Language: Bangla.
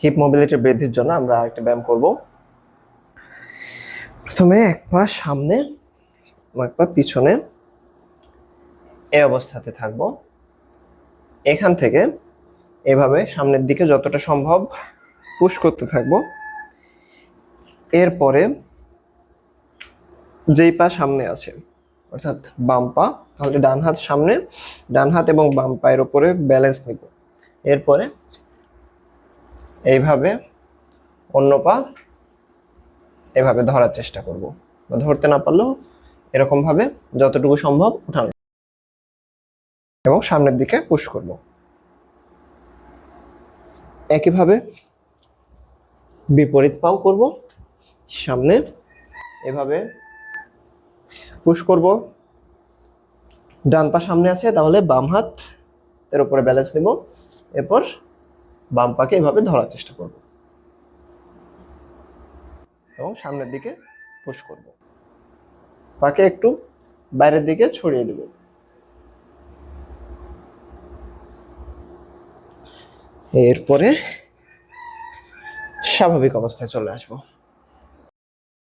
হিপ মোবিলিটি বৃদ্ধির জন্য আমরা আরেকটা ব্যায়াম করব। প্রথমে এক পা সামনে, এক পা পিছনে এই অবস্থাতে থাকব। এখান থেকে এভাবে সামনের দিকে যতটা সম্ভব পুশ করতে থাকব। এরপরে যেই পা সামনে আছে, অর্থাৎ বাম পা, তাহলে ডান হাত সামনে, ডান হাত এবং বাম পায়ের উপরে ব্যালেন্স নিব। এরপরে এইভাবে অন্য পা এভাবে ধরার চেষ্টা করব। বা ধরতে না পারলেও এরকম ভাবে যতটুকু সম্ভব উঠানো। এবং সামনের দিকে পুশ করব। একইভাবে বিপরীত পাও করব। সামনে এভাবে পুশ করব। ডান পা সামনে আছে, তাহলে বাম হাত এর উপরে ব্যালেন্স নেব। এরপর বাম পাকে এভাবে ধরার চেষ্টা করব। এবং সামনের দিকে পুশ করব। পাকে একটু বাইরের দিকে ছড়িয়ে দেব। এরপরে স্বাভাবিক অবস্থায় চলে আসব।